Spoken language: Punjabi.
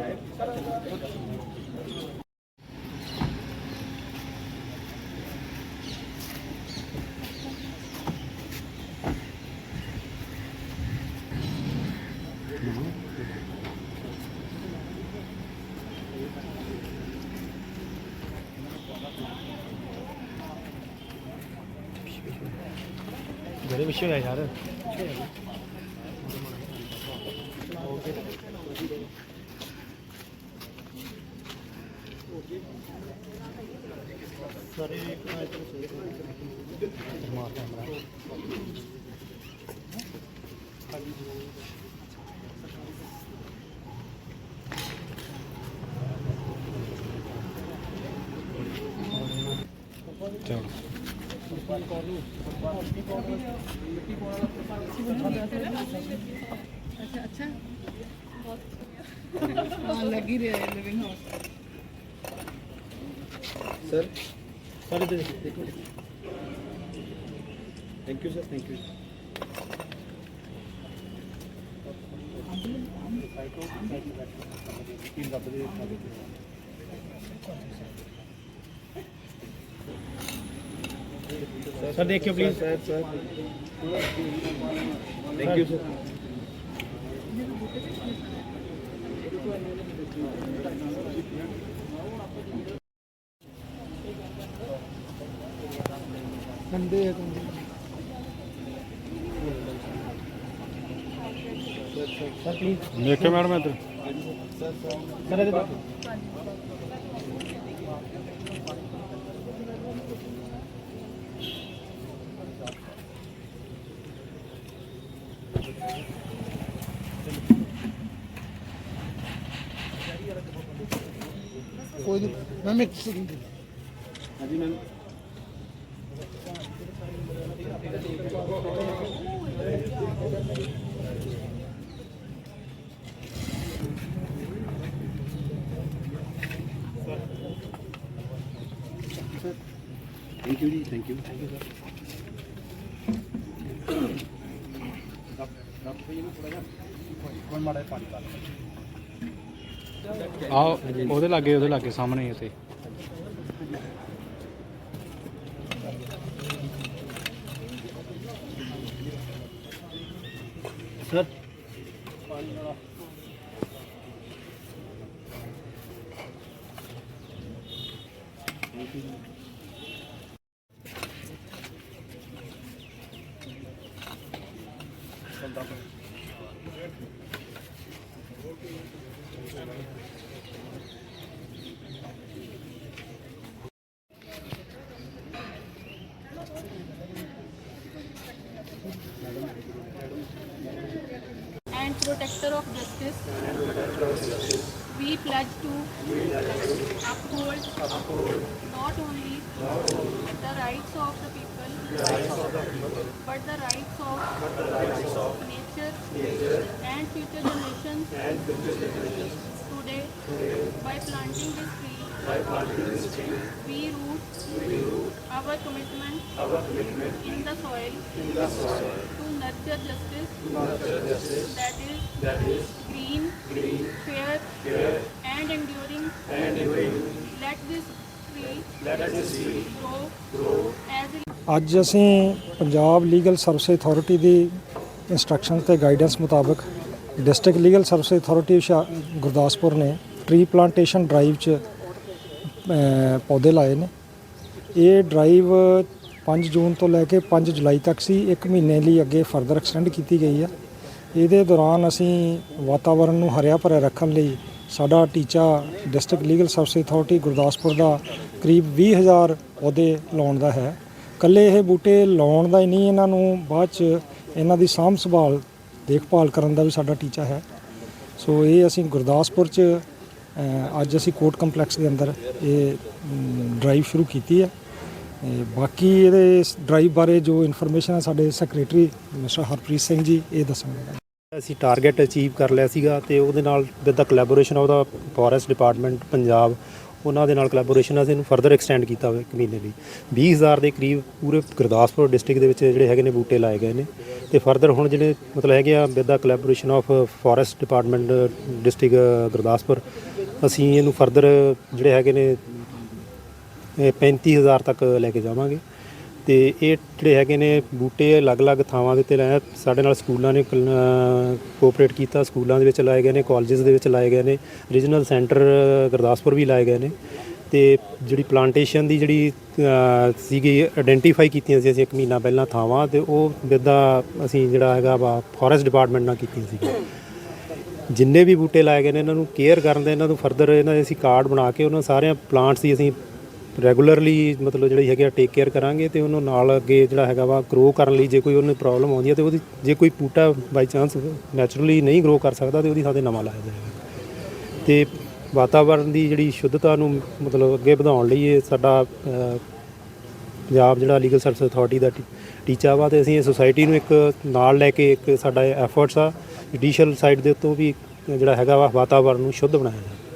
근데이거시원 해. ਸਾਰੇ ਇੱਕ ਨਾਲ ਇੱਧਰ ਸਹੀ ਕਰ ਮਾਰ ਕੈਮਰਾ ਹਾਂਜੀ ਚਲੋ ਫੁੱਟਬਾਲ ਕਰ ਲੂ ਫੁੱਟਬਾਲ ਕੀ ਕਰ ਲੂ ਮਿੱਟੀ ਕੋਲ ਵਾਲਾ ਫੁੱਟਬਾਲ ਅਸੀਂ ਬਣਾ ਅੱਛਾ ਅੱਛਾ ਬਹੁਤ ਹਾਂ ਲੱਗੀ ਰਿਹਾ ਲਿਵਿੰਗ ਹਾਊਸ ਸਰ। ਸਾਡੇ ਤੇ ਦੇਖੋ thank you sir thank you sir ਦੇਖਿਓ please sir sir thank you sir ਕੰਦੇ ਆ ਕੰਦੇ ਸਰ ਪਲੀਜ਼ ਦੇਖਿਓ ਮੈਡਮ ਇੱਧਰ ਸਰ ਇਹਦੇ ਦੇਖੋ ਕੋਈ ਨਹੀਂ ਮੈਂ ਮਿਕਸ ਹਾਂਜੀ ਮੈਮ ਥੈਂਕ ਯੂ ਜੀ thank you thank you sir doctor ਜੀ ਨੂੰ ਥੋੜਾ ਜਿਹਾ ਕੋਈ ਮਾੜਾ ਪਾਣੀ ਲਾ ਲਓ ਆਹ, ਉਹਦੇ ਲਾਗੇ ਉਹਦੇ ਲਾਗੇ, ਸਾਹਮਣੇ ਹੀ ਉੱਥੇ। Sir and protector of justice. We pledge to uphold not only the rights of the people, but the rights of nature and future generations today by planting this tree. We root our commitment in the soil to nurture justice that is green, fair, and enduring. Let this tree grow as a ਅੱਜ ਅਸੀਂ ਪੰਜਾਬ ਲੀਗਲ ਸਰਵਿਸ ਅਥਾਰਟੀ ਦੀ ਇਨਸਟਰਕਸ਼ਨ ਤੇ ਗਾਈਡੈਂਸ ਮੁਤਾਬਕ district legal service authority Gurdaspur ਨੇ ਟਰੀ ਪਲਾਂਟੇਸ਼ਨ ਡਰਾਈਵ 'ਚ ਅ, ਪੌਦੇ ਲਾਏ ਨੇ। ਇਹ ਡਰਾਈਵ 5 ਜੂਨ ਤੋਂ ਲੈ ਕੇ 5 ਜੁਲਾਈ ਤੱਕ ਸੀ। ਇੱਕ ਮਹੀਨੇ ਲਈ ਅੱਗੇ ਫਰਦਰ ਐਕਸਟੈਂਡ ਕੀਤੀ ਗਈ ਹੈ ਇਹਦੇ ਦੌਰਾਨ ਅਸੀਂ ਵਾਤਾਵਰਣ ਨੂੰ ਹਰਿਆ ਭਰਿਆ ਰੱਖਣ ਲਈ ਸਾਡਾ ਟੀਚਾ district legal service authority Gurdaspur ਦਾ ਕਰੀਬ 20000 ਪੌਦੇ ਲਾਉਣ ਦਾ ਹੈ। ਕੱਲੇ ਇਹ ਬੂਟੇ ਲਾਉਣ ਦਾ ਹੀ ਨਹੀਂ, ਇਹਨਾਂ ਨੂੰ ਬਾਅਦ ਚ ਇਹਨਾਂ ਦੀ ਸਾਂਭ ਸੰਭਾਲ, ਦੇਖਭਾਲ ਕਰਨ ਦਾ ਵੀ ਸਾਡਾ ਟੀਚਾ ਹੈ। ਸੋ ਇਹ ਅਸੀਂ ਗੁਰਦਾਸਪੁਰ ਚ ਅੱਜ ਅਸੀਂ ਕੋਰਟ ਕੰਪਲੈਕਸ ਦੇ ਅੰਦਰ ਇਹ ਡਰਾਈਵ ਸ਼ੁਰੂ ਕੀਤੀ ਹੈ। ਬਾਕੀ ਇਹਦੇ ਇਸ ਡਰਾਈਵ ਬਾਰੇ ਜੋ ਇਨਫੋਰਮੇਸ਼ਨ ਹੈ ਸਾਡੇ ਸੈਕਟਰੀ ਮਿਸਟਰ ਹਰਪ੍ਰੀਤ ਸਿੰਘ ਜੀ, ਇਹ ਦੱਸਣਗੇ। ਅਸੀਂ ਟਾਰਗੇਟ ਅਚੀਵ ਕਰ ਲਿਆ ਸੀਗਾ ਤੇ ਉਹਦੇ ਨਾਲ ਵਿਦ ਦਾ ਕੋਲੈਬੋਰੇਸ਼ਨ ਉਹਦਾ ਫੋਰੈਸਟ ਡਿਪਾਰਟਮੈਂਟ ਪੰਜਾਬ, ਉਹਨਾਂ ਦੇ ਨਾਲ ਕੋਲੈਬੋਰੇਸ਼ਨ ਅਸੀਂ ਇਹਨੂੰ ਫਰਦਰ ਐਕਸਟੈਂਡ ਕੀਤਾ ਹੋਇਆ ਇੱਕ ਮਹੀਨੇ ਲਈ। 20000 ਦੇ ਕਰੀਬ ਪੂਰੇ ਗੁਰਦਾਸਪੁਰ ਡਿਸਟ੍ਰਿਕਟ ਦੇ ਵਿੱਚ ਜਿਹੜੇ ਹੈਗੇ ਨੇ ਬੂਟੇ ਲਾਏ ਗਏ ਨੇ। ਤੇ ਫਰਦਰ ਹੁਣ ਜਿਹੜੇ ਮਤਲਬ ਹੈਗੇ ਆ with the collaboration of forest department district Gurdaspur ਅਸੀਂ ਇਹਨੂੰ ਫਰਦਰ ਜਿਹੜੇ ਹੈਗੇ ਨੇ, ਇਹ 35000 ਤੱਕ ਲੈ ਕੇ ਜਾਵਾਂਗੇ। ਤੇ ਇਹ ਜਿਹੜੇ ਹੈਗੇ ਨੇ ਬੂਟੇ ਅਲੱਗ-ਅਲੱਗ ਥਾਵਾਂ ਦੇ ਉੱਤੇ ਲਾਏ ਸਾਡੇ ਨਾਲ ਸਕੂਲਾਂ ਨੇ ਕੋਆਪਰੇਟ ਕੀਤਾ। ਸਕੂਲਾਂ ਦੇ ਵਿੱਚ ਲਾਏ ਗਏ ਨੇ ਕਾਲਜਸ ਦੇ ਵਿੱਚ ਲਾਏ ਗਏ ਨੇ। ਰੀਜਨਲ ਸੈਂਟਰ ਗੁਰਦਾਸਪੁਰ ਵੀ ਲਾਏ ਗਏ ਨੇ। ਤੇ ਜਿਹੜੀ ਪਲਾਂਟੇਸ਼ਨ ਦੀ ਜਿਹੜੀ ਸੀਗੀ ਆਇਡੈਂਟੀਫਾਈ ਕੀਤੀਆਂ ਸੀ ਅਸੀਂ ਇੱਕ ਮਹੀਨਾ ਪਹਿਲਾਂ ਥਾਵਾਂ ਤੇ, ਉਹ ਵਿਦਾ ਅਸੀਂ ਜਿਹੜਾ ਹੈਗਾ ਵਾ ਫੋਰੈਸਟ ਡਿਪਾਰਟਮੈਂਟ ਨਾਲ ਕੀਤੀਆਂ ਸੀ ਜਿੰਨੇ ਵੀ ਬੂਟੇ ਲਾਏ ਗਏ ਨੇ, ਇਹਨਾਂ ਨੂੰ ਕੇਅਰ ਕਰਨ ਦੇ, ਇਹਨਾਂ ਨੂੰ ਫਰਦਰ ਇਹਨਾਂ ਦੇ ਅਸੀਂ ਕਾਰਡ ਬਣਾ ਕੇ ਉਹਨਾਂ ਸਾਰਿਆਂ ਪਲਾਂਟਸ ਦੀ ਅਸੀਂ ਰੈਗੂਲਰਲੀ ਮਤਲਬ ਜਿਹੜੀ ਹੈਗੀ ਆ ਟੇਕ ਕੇਅਰ ਕਰਾਂਗੇ ਤੇ ਉਹਨੂੰ ਨਾਲ ਅੱਗੇ ਜਿਹੜਾ ਹੈਗਾ ਵਾ ਗਰੋ ਕਰਨ ਲਈ ਜੇ ਕੋਈ ਉਹਨੂੰ ਪ੍ਰੋਬਲਮ ਆਉਂਦੀ ਹੈ ਤੇ ਉਹਦੀ, ਜੇ ਕੋਈ ਬੂਟਾ ਬਾਈ ਚਾਂਸ ਨੈਚੁਰਲੀ ਨਹੀਂ ਗਰੋ ਕਰ ਸਕਦਾ ਤੇ ਉਹਦੀ ਥਾਂ ਤੇ ਨਵਾਂ ਲਾਇਆ ਜਾਏਗਾ। ਤੇ ਵਾਤਾਵਰਣ ਦੀ ਜਿਹੜੀ ਸ਼ੁੱਧਤਾ ਨੂੰ ਮਤਲਬ ਅੱਗੇ ਵਧਾਉਣ ਲਈ ਇਹ ਸਾਡਾ ਪੰਜਾਬ ਜਿਹੜਾ ਲੀਗਲ ਸਰਵਿਸ ਅਥਾਰਟੀ ਦਾ ਟੀ- ਟੀਚਾ ਵਾ ਤੇ ਅਸੀਂ ਇਹ ਸੁਸਾਇਟੀ ਨੂੰ ਇੱਕ ਨਾਲ ਲੈ ਕੇ ਇੱਕ ਸਾਡਾ ਐਫਰਟਸ ਆ। ਜੁਡੀਸ਼ੀਅਲ ਸਾਈਡ ਦੇ ਉੱਤੋਂ ਵੀ ਜਿਹੜਾ ਹੈਗਾ ਵਾ ਵਾਤਾਵਰਣ ਨੂੰ ਸ਼ੁੱਧ ਬਣਾਇਆ ਜਾਵੇ।